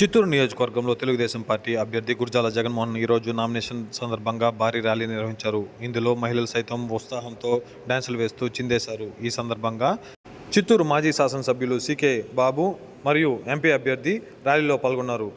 చిత్తూరు నియోజకవర్గంలో తెలుగుదేశం పార్టీ అభ్యర్థి గుర్జాల జగన్మోహన్ ఈరోజు నామినేషన్ సందర్భంగా భారీ ర్యాలీ నిర్వహించారు. ఇందులో మహిళలు సైతం ఉత్సాహంతో డ్యాన్సులు వేస్తూ చిందేశారు. ఈ సందర్భంగా చిత్తూరు మాజీ శాసనసభ్యులు సికే బాబు మరియు ఎంపీ అభ్యర్థి ర్యాలీలో పాల్గొన్నారు.